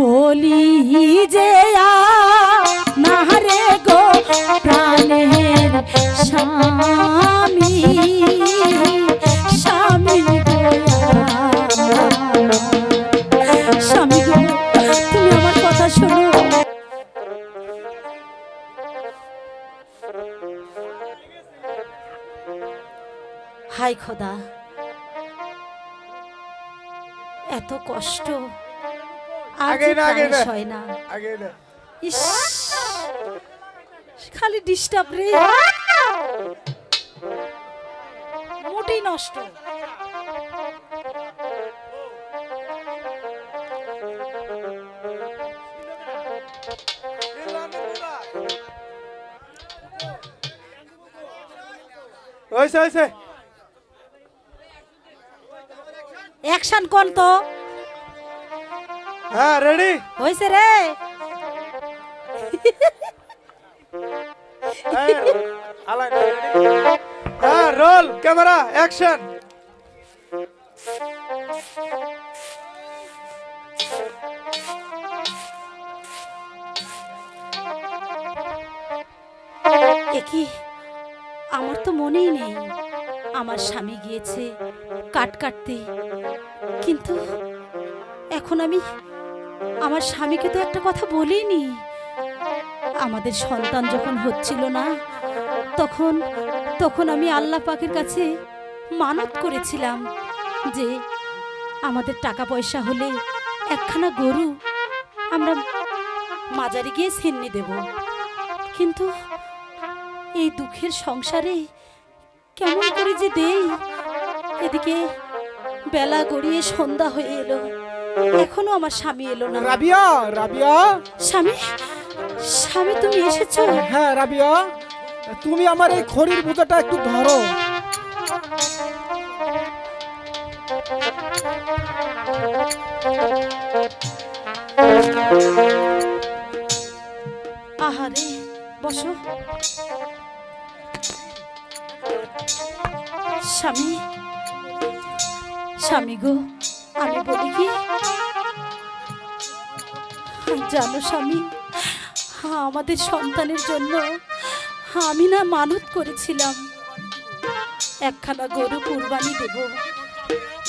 বলি যে না রে গো প্রাণের স্বামী স্বামী। স্বামী গো তুমি আমার কথা শোনো হাই খোদা, এত কষ্ট আগে না, আগে না। সয় না। আগে না ইস। খালি ডিস্টার্ব রে। মোটেই নষ্ট। অ্যাকশন কোন তো। হ্যাঁ রেডি হয়েছে রে। হ্যাঁ রোল ক্যামেরা অ্যাকশন একই আমার তো মনেই নেই। আমার স্বামী গিয়েছে কাট কাটতে। কিন্তু এখন আমি আমার স্বামীকে তো একটা কথা বলিনি। আমাদের সন্তান যখন হচ্ছিল না, তখন তখন আমি আল্লাহ পাকের কাছে মানত করেছিলাম যে আমাদের টাকা পয়সা হলে একখানা গরু আমরা মাজারে গিয়ে ছিন্নি দেব। কিন্তু এই দুঃখের সংসারে কেমন করে যে দেই, এদিকে বেলা গড়িয়ে সন্ধ্যা হয়ে এলো। এখনও আমার স্বামী এলো না। রাবিয়া রাবিয়া। স্বামী স্বামী তুমি এসেছ? হ্যাঁ রাবিয়া। তুমি আমার এই খড়ির বোঝাটা একটু ধরো। আহারে বসো। স্বামী স্বামী গো। আমি বলি কি? জানো স্বামী আমাদের সন্তানের জন্য আমি না মানত করেছিলাম। একখানা গরু কুরবানি দেব।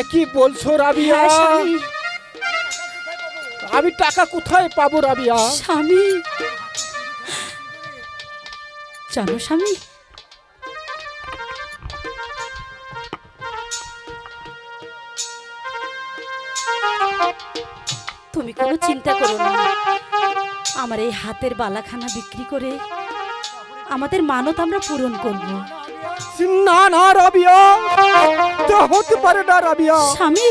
এ কি বলছো রাবিয়া? হ্যাঁ স্বামী। আমি টাকা কোথায় পাবো রাবিয়া? স্বামী। জানো স্বামী কোনো চিন্তা করো না। আমার এই হাতের বালাখানা বিক্রি করে আমাদের মানত আমরা পূরণ করব। না না রাবিয়া তা হতে পারে না রাবিয়া। স্বামী।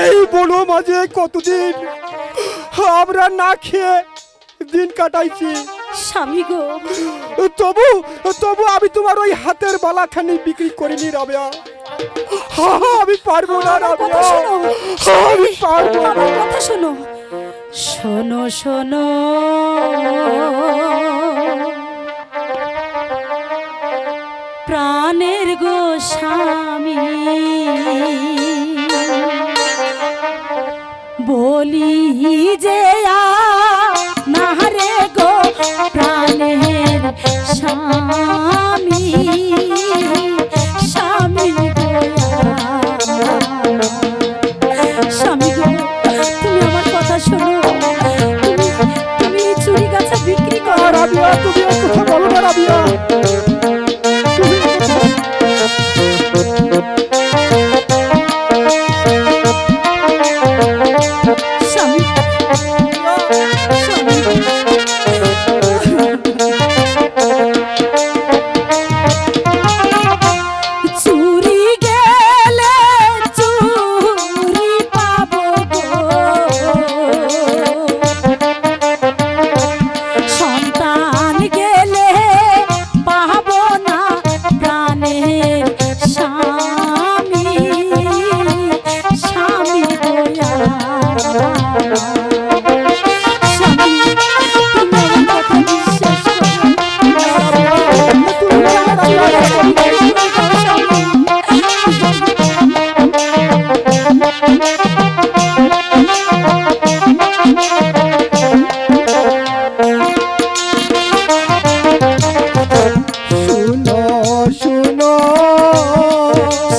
এই বনো মাঝে কতদিন আমরা না খেয়ে দিন কাটাইছি। স্বামী গো। তবু তবু আমি তোমার ওই হাতের বালাখানি বিক্রি করিনি রাবিয়া। হা, হা, আমি পারব না কথা শোনো। আমি পারব না। কথা শোনো। শোনো শোনো। প্রাণের গো স্বামী বলি যে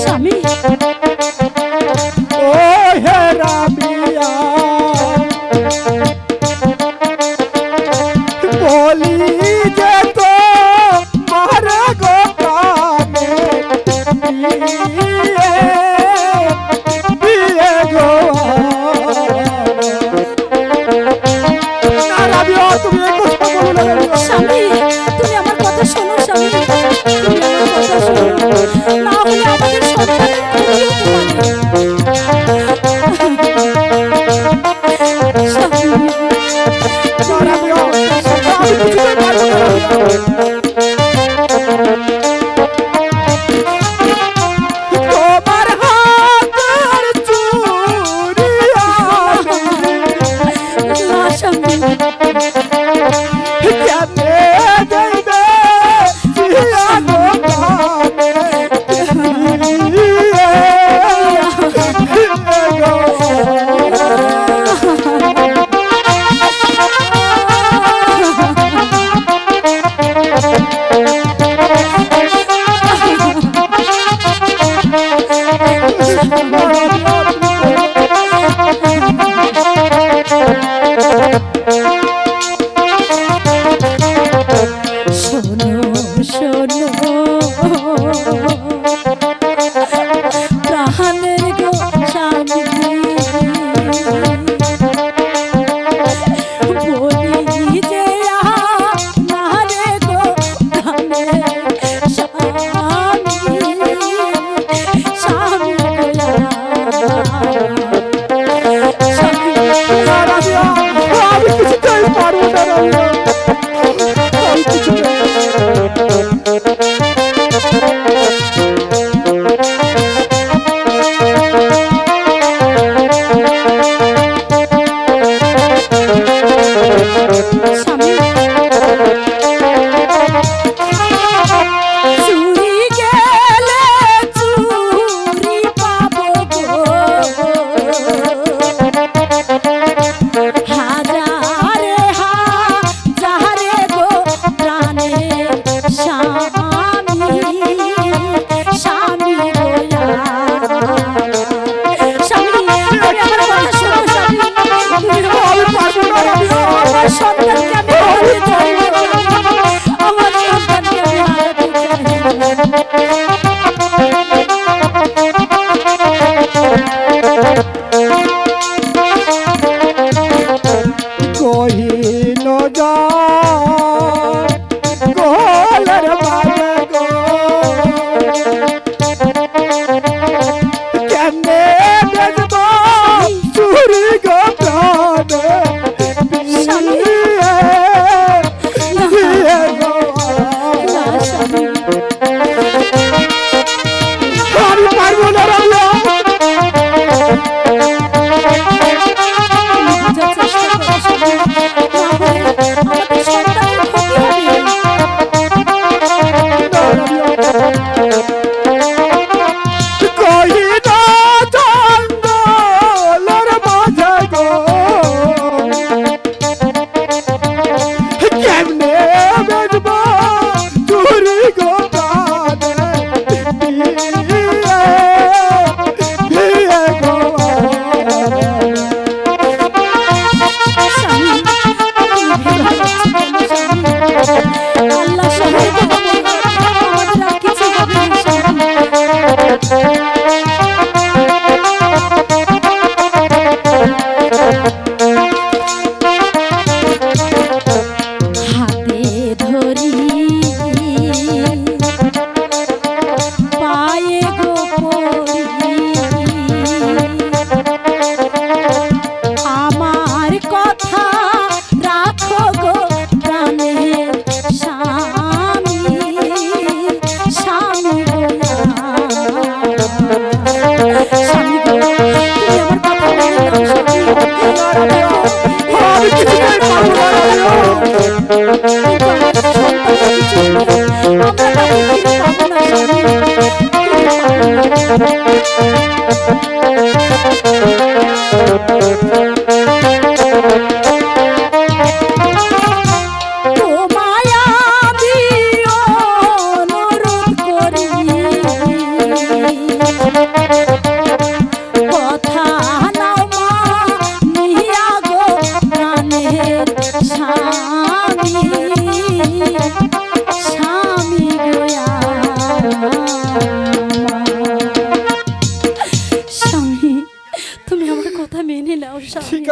স্বামী Thank you. Thank you. Thank you.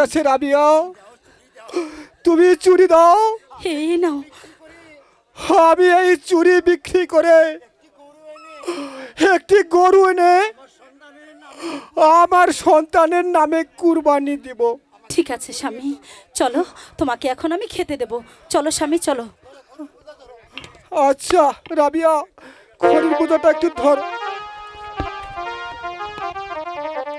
আছে রাবিয়া। তুমি চুরি দাও। এই নাও। আমি এই চুরি বিক্রি করে একটি গরু এনে আমার সন্তানের নামে কুরবানি দিব। ঠিক আছে স্বামী। চলো তোমাকে এখন আমি খেতে দেব। চলো স্বামী চলো। আচ্ছা রাবিয়া খড়ির একটু ধর।